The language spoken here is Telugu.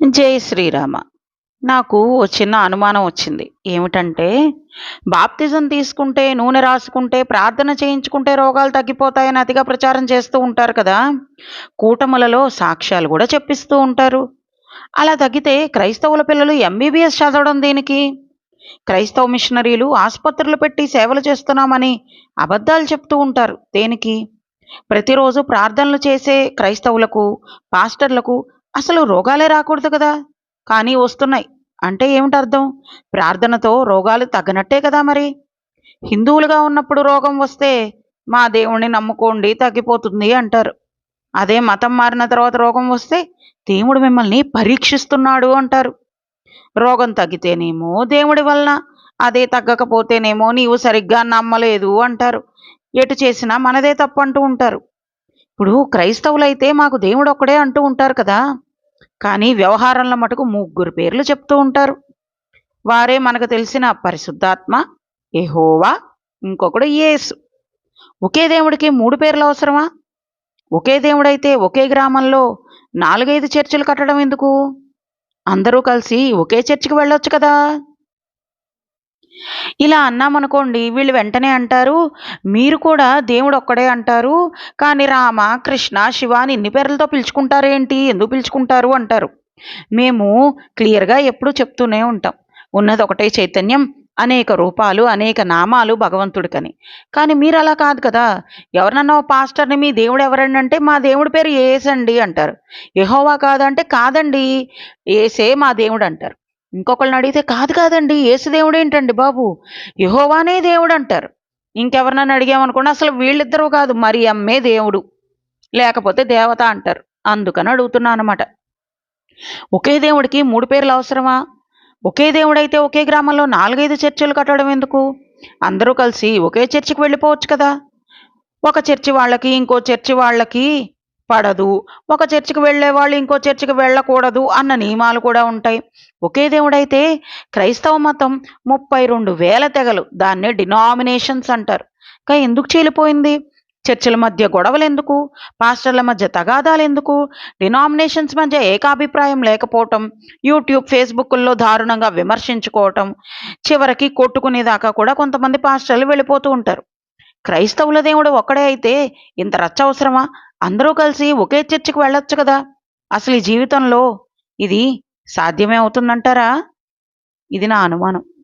జై శ్రీరామ. నాకు ఓ చిన్న అనుమానం వచ్చింది. ఏమిటంటే బాప్తిజం తీసుకుంటే నూనె రాసుకుంటే ప్రార్థన చేయించుకుంటే రోగాలు తగ్గిపోతాయని అతిగా ప్రచారం చేస్తూ ఉంటారు కదా. కూటములలో సాక్ష్యాలు కూడా చెప్పిస్తూ ఉంటారు. అలా తగ్గితే క్రైస్తవుల పిల్లలు ఎంబీబీఎస్ చదవడం దీనికి? క్రైస్తవ మిషనరీలు ఆసుపత్రులు పెట్టి సేవలు చేస్తున్నామని అబద్ధాలు చెప్తూ ఉంటారు. దేనికి? ప్రతిరోజు ప్రార్థనలు చేసే క్రైస్తవులకు పాస్టర్లకు అసలు రోగాలే రాకూడదు కదా. కానీ వస్తున్నాయి. అంటే ఏమిటి అర్థం ప్రార్థనతో రోగాలు తగ్గనట్టే కదా మరి. హిందువులుగా ఉన్నప్పుడు రోగం వస్తే మా దేవుణ్ణి నమ్ముకోండి తగ్గిపోతుంది అంటారు. అదే మతం మారిన తర్వాత రోగం వస్తే దేవుడు మిమ్మల్ని పరీక్షిస్తున్నాడు అంటారు. రోగం తగ్గితేనేమో దేవుడి వలన అదే తగ్గకపోతేనేమో నీవు సరిగ్గా నమ్మలేదు అంటారు. ఎటు చేసినా మనదే తప్పు అంటూ ఉంటారు. ఇప్పుడు క్రైస్తవులైతే మాకు దేవుడు ఒక్కడే అంటూ ఉంటారు కదా. కానీ వ్యవహారంలో మటుకు ముగ్గురు పేర్లు చెప్తూ ఉంటారు. వారే మనకు తెలిసిన పరిశుద్ధాత్మ ఎహోవా ఇంకొకడు యేసు. ఒకే దేవుడికి మూడు పేర్లు అవసరమా? ఒకే దేవుడైతే ఒకే గ్రామంలో నాలుగైదు చర్చిలు కట్టడం ఎందుకు? అందరూ కలిసి ఒకే చర్చికి వెళ్ళొచ్చు కదా? ఇలా అన్నామనుకోండి వీళ్ళు వెంటనే అంటారు మీరు కూడా దేవుడు ఒక్కడే అంటారు కానీ రామ కృష్ణ శివ అని ఇన్ని పేర్లతో పిలుచుకుంటారేంటి? ఎందుకు పిలుచుకుంటారు? అంటారు. మేము క్లియర్గా ఎప్పుడూ చెప్తూనే ఉంటాం. ఉన్నది ఒకటే చైతన్యం అనేక రూపాలు అనేక నామాలు భగవంతుడికని. కానీ మీరు అలా కాదు కదా ఎవరన్నా ఓ పాస్టర్ని మీ దేవుడు ఎవరండి అంటే మా దేవుడి పేరు ఏసండి అంటారు. ఎహోవా కాదంటే కాదండి ఏసే మా దేవుడు అంటారు. ఇంకొకళ్ళని అడిగితే కాదు కాదండి ఏసు ఏంటండి బాబు? యహోవానే దేవుడు అంటారు ఇంకెవరినైనా అడిగామనుకోండి అసలు వీళ్ళిద్దరూ కాదు మరి అమ్మే దేవుడు లేకపోతే దేవత అంటారు. అందుకని అడుగుతున్నా అనమాట ఒకే దేవుడికి మూడు పేర్లు అవసరమా? ఒకే దేవుడైతే ఒకే గ్రామంలో నాలుగైదు చర్చిలు కట్టడం ఎందుకు? అందరూ కలిసి ఒకే చర్చికి వెళ్ళిపోవచ్చు కదా. ఒక చర్చి వాళ్ళకి ఇంకో చర్చి వాళ్ళకి పడదు. ఒక చర్చికి వెళ్ళే వాళ్ళు ఇంకో చర్చికి వెళ్ళకూడదు అన్న నియమాలు కూడా ఉంటాయి. ఒకే దేవుడైతే క్రైస్తవ మతం ముప్పై రెండు వేల తెగలు దాన్నే డినామినేషన్స్ అంటారు. కానీ ఎందుకు చీలిపోయింది? చర్చిల మధ్య గొడవలు ఎందుకు? పాస్టర్ల మధ్య తగాదాలు ఎందుకు? డినామినేషన్స్ మధ్య ఏకాభిప్రాయం లేకపోవటం యూట్యూబ్ ఫేస్బుక్ల్లో దారుణంగా విమర్శించుకోవటం చివరికి కొట్టుకునేదాకా కూడా కొంతమంది పాస్టర్లు వెళ్ళిపోతూ ఉంటారు. క్రైస్తవుల దేవుడు ఒక్కడే అయితే ఇంత రచ్చ అవసరమా? అందరూ కలిసి ఒకే చర్చికి వెళ్ళొచ్చు కదా. అసలు ఈ జీవితంలో ఇది సాధ్యమే అవుతుందంటారా? ఇది నా అనుమానం.